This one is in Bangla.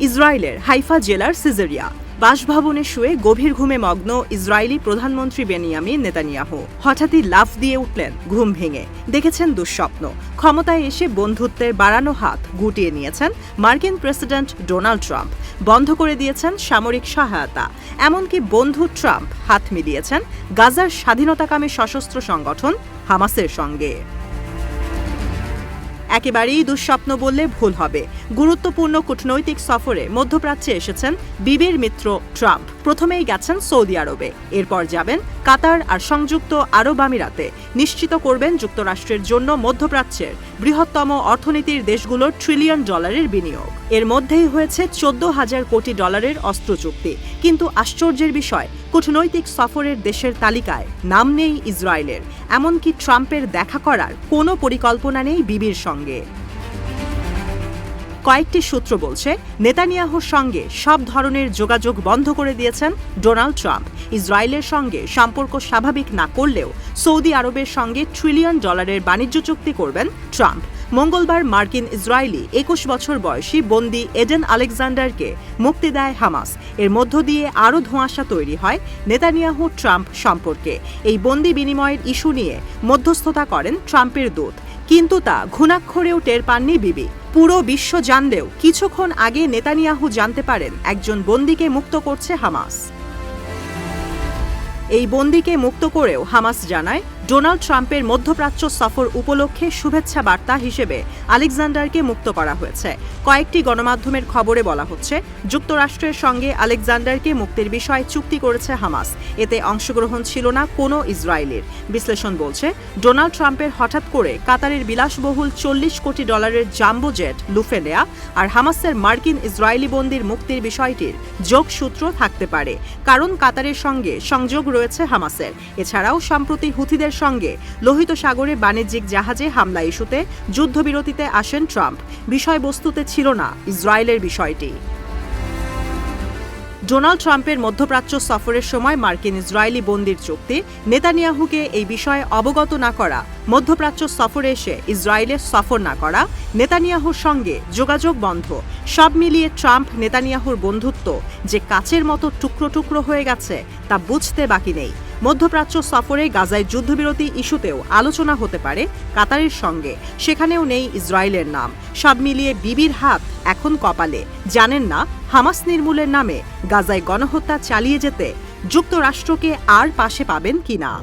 ইসরায়েলের হাইফা জেলার সিজেরিয়া। বাসভবনে শুয়ে গভীর ঘুমে মগ্ন ইসরায়েলি প্রধানমন্ত্রী বেনিয়ামিন নেতানিয়াহু। হঠাৎই লাফ দিয়ে উঠলেন, ঘুম ভেঙে। দেখেছেন দুঃস্বপ্ন। ক্ষমতায় এসে বন্ধুত্বের বাড়ানো হাত গুটিয়ে নিয়েছেন মার্কিন প্রেসিডেন্ট ডোনাল্ড ট্রাম্প। বন্ধ করে দিয়েছেন সামরিক সহায়তা। এমনকি বন্ধু ট্রাম্প হাত মিলিয়েছেন গাজার স্বাধীনতাকামী সশস্ত্র সংগঠন হামাসের সঙ্গে। একেবারেই দুঃস্বপ্ন বললে ভুল হবে। গুরুত্বপূর্ণ কূটনৈতিক সফরে মধ্যপ্রাচ্যে এসেছেন বিবির মিত্র ট্রাম্প। প্রথমেই গেছেন সৌদি আরবে। এরপর যাবেন কাতার আর সংযুক্ত আরব আমিরাতে। নিশ্চিত করবেন যুক্তরাষ্ট্রের জন্য মধ্যপ্রাচ্যের বৃহত্তম অর্থনীতির দেশগুলোর ট্রিলিয়ন ডলারের বিনিয়োগ। এর মধ্যেই হয়েছে চোদ্দ হাজার কোটি ডলারের অস্ত্র চুক্তি। কিন্তু আশ্চর্যের বিষয়, কূটনৈতিক সফরের দেশের তালিকায় নাম নেই ইসরায়েলের। এমনকি ট্রাম্পের দেখা করার কোনো পরিকল্পনা নেই বিবির সঙ্গে। কয়েকটি সূত্র বলছে, নেতানিয়াহুর সঙ্গে সব ধরনের যোগাযোগ বন্ধ করে দিয়েছেন ডোনাল্ড ট্রাম্প। ইসরায়েলের সঙ্গে সম্পর্ক স্বাভাবিক না করলেও সৌদি আরবের সঙ্গে ট্রিলিয়ন ডলারের বাণিজ্য চুক্তি করবেন ট্রাম্প। মঙ্গলবার মার্কিন ইসরায়েলি একুশ বছর বয়সী বন্দি এডেন আলেকজান্ডারকে মুক্তি দেয় হামাস। এর মধ্য দিয়ে আরও ধোঁয়াশা তৈরি হয় নেতানিয়াহু ট্রাম্প সম্পর্কে। এই বন্দি বিনিময়ের ইস্যু নিয়ে মধ্যস্থতা করেন ট্রাম্পের দূত। কিন্তু তা ঘুণাক্ষরেও টের পাননি বিবি। পুরো বিশ্ব জানলেও কিছুক্ষণ আগে নেতানিয়াহু জানতে পারেন একজন বন্দিকে মুক্ত করছে হামাস। এই বন্দিকে মুক্ত করেও হামাস জানায় ডোনাল্ড ট্রাম্পের মধ্যপ্রাচ্য সফর উপলক্ষে শুভেচ্ছা বার্তা হিসেবে আলেকজান্ডারকে মুক্ত করা হয়েছে। কয়েকটি গণমাধ্যমের খবরে বলা হচ্ছে, যুক্তরাষ্ট্রের সঙ্গে আলেকজান্ডারকে মুক্তির বিষয়ে চুক্তি করেছে হামাস। এতে অংশগ্রহণ ছিল না কোনো ইসরায়েলের। বিশ্লেষণ বলছে, ডোনাল্ড ট্রাম্পের হঠাৎ করে কাতারের বিলাসবহুল চল্লিশ কোটি ডলারের জাম্বো জেট লুফে নেয়া আর হামাসের মার্কিন ইসরায়েলি বন্দির মুক্তির বিষয়টির যোগসূত্র থাকতে পারে। কারণ কাতারের সঙ্গে সংযোগ রয়েছে হামাসের। এছাড়াও, সম্প্রতি হুথিদের সঙ্গে লোহিত সাগরে বাণিজ্যিক জাহাজে হামলা ইস্যুতে যুদ্ধবিরতিতে আসেন ট্রাম্প। বিষয়বস্তুতে ছিল না ইসরায়েলের বিষয়টি। ডোনাল্ড ট্রাম্পের মধ্যপ্রাচ্য সফরের সময় মার্কিন ইসরায়েলি বন্দির চুক্তি, নেতানিয়াহুকে এই বিষয়ে অবগত না করা, মধ্যপ্রাচ্য সফরে এসে ইসরায়েলের সফর না করা, নেতানিয়াহুর সঙ্গে যোগাযোগ বন্ধ, সব মিলিয়ে ট্রাম্প নেতানিয়াহুর বন্ধুত্ব যে কাচের মতো টুকরো টুকরো হয়ে গেছে তা বুঝতে বাকি নেই। মধ্যপ্রাচ্য সফরে গাজায় যুদ্ধবিরতি ইস্যুতেও আলোচনা হতে পারে কাতারের সঙ্গে। সেখানেও নেই ইসরায়েলের নাম। সব মিলিয়ে বিবির হাত এখন কপালে। জানেন না হামাস নির্মূলের নামে গাজায় গণহত্যা চালিয়ে যেতে যুক্তরাষ্ট্রকে আর পাশে পাবেন কিনা।